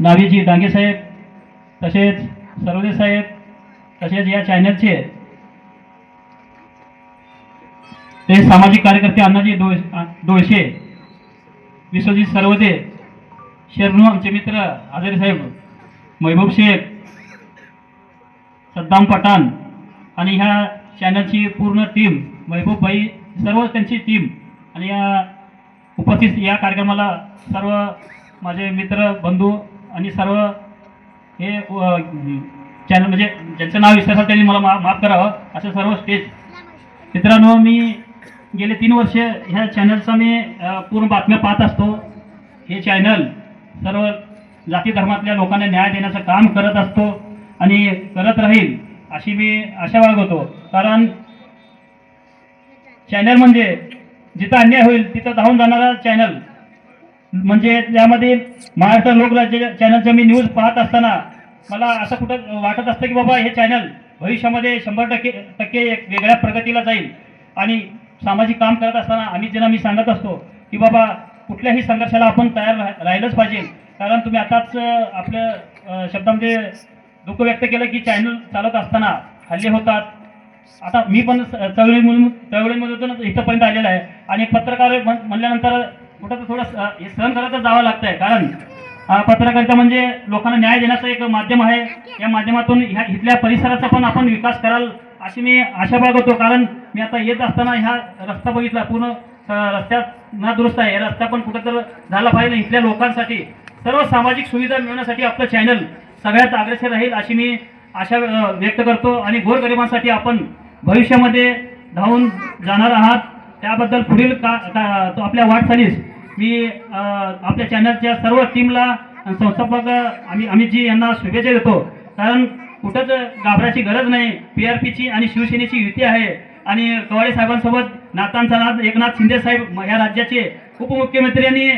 नावीजी डांगे साहेब तसेच सर्वदे साहेब तसेच या चॅनलचे ते सामाजिक कार्यकर्ते अण्णाजी डोळ डोळशे विश्वजित सर्वदे शेरणू आमचे मित्र आजारी साहेब महबूब शेख सद्दाम पठाण आणि ह्या चॅनलची पूर्ण टीम महबूब भाई सर्व त्यांची टीम आणि या उपस्थित या कार्यक्रमाला सर्व माझे मित्र बंधू आणि सर्व हे चॅनल म्हणजे ज्यांचं नाव विसरलं त्यांनी मला मा माफ करावं हो. असं सर्व स्टेज मित्रांनो मी गेले तीन वर्ष ह्या चॅनलचा मी पूर्ण बातम्या पाहत असतो. हे चॅनल सर्व जाती धर्मातल्या लोकांना न्याय देण्याचं काम करत असतो आणि करत राहील अशी मी आशा बाळगतो. कारण चॅनल म्हणजे जिथं अन्याय होईल तिथं धावून जाणारा चॅनल म्हणजे त्यामध्ये महाराष्ट्र लोकराज्य चॅनलचं मी न्यूज पाहत असताना मला असं कुठं वाटत असतं की बाबा हे चॅनल भविष्यामध्ये शंभर टक्के टक्के एक वेगळ्या प्रगतीला जाईल. आणि सामाजिक काम करत असताना आम्ही ज्यांना मी सांगत असतो की बाबा कुठल्याही संघर्षाला आपण तयार राह- राहिलंच पाहिजे. कारण तुम्ही आताच आपल्या शब्दामध्ये दुःख व्यक्त केलं की चॅनल चालत असताना हल्ले होतात. आता मी पण स- चळवळीमधून चळवळीमधून इथंपर्यंत आलेला आहे. आणि पत्रकार म्हण- म्हणल्यानंतर कुठं तर थोडं हे सहन करतच जावं लागतंय. कारण पत्रकारिता म्हणजे लोकांना न्याय देण्याचं एक माध्यम आहे. या माध्यमातून ह्या इथल्या परिसराचा पण आपण विकास कराल अशी मी आशा बाळगतो. कारण मी आता येत असताना ह्या रस्ता बघितला पूर्ण रस्त्यात ना दुरुस्त आहे. रस्ता पण कुठं तर झाला पाहिजे. इथल्या लोकांसाठी सर्व सामाजिक सुविधा मिळवण्यासाठी आपलं चॅनल सगळ्यात अग्रेसर राहील अशी मी आशा व्यक्त करतो. आणि गोरगरिबांसाठी आपण भविष्यामध्ये धावून जाणार आहात. त्याबद्दल पुढील का तो आपल्या वाटचालीस मी आपल्या चॅनलच्या सर्व टीमला संस्थापक आम्ही अमितजी यांना शुभेच्छा देतो. कारण कुठंच घाबरायची गरज नाही. पी आर पीची आणि शिवसेनेची युती आहे. आणि कवाडे साहेबांसोबत नातांचा नाथ एकनाथ शिंदे साहेब या राज्याचे उपमुख्यमंत्री आणि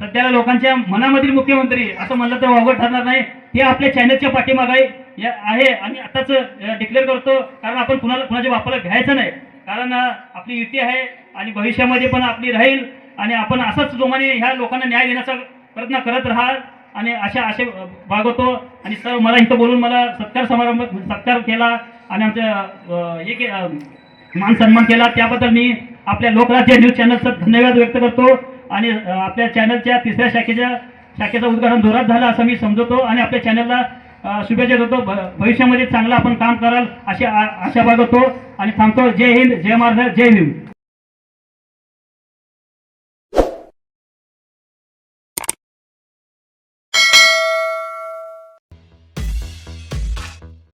सध्याला लोकांच्या मनामधील मुख्यमंत्री असं म्हणलं तर वावगं ठरणार नाही. हे आपल्या चॅनलच्या पाठीमागाई आहे. आणि आताच डिक्लेअर करतो. कारण आपण कुणाला कुणाच्या बापाला घ्यायचं नाही. कारण आपली युती आहे आणि भविष्यामध्ये पण आपली राहील आणि आपण असंच जोमाने ह्या लोकांना न्याय देण्याचा प्रयत्न करत राहाल आणि अशा असे भागवतो आणि सर मला इथं बोलून मला सत्कार समारंभ सत्कार केला आणि आमच्या हे के- मान सन्मान केला. त्याबद्दल मी आपल्या लोकराज्य न्यूज चॅनलचा धन्यवाद व्यक्त करतो. आणि आपल्या चॅनलच्या तिसऱ्या शाखेच्या शाखेचं उद्घाटन जोरात झालं असं मी समजतो. आणि आपल्या चॅनलला शुभेच्छा देतो. भ- भविष्यामध्ये चांगलं आपण काम कराल अशी आशा बाळगतो आणि थांबतो. जय हिंद जय महाराष्ट्र जय हिंद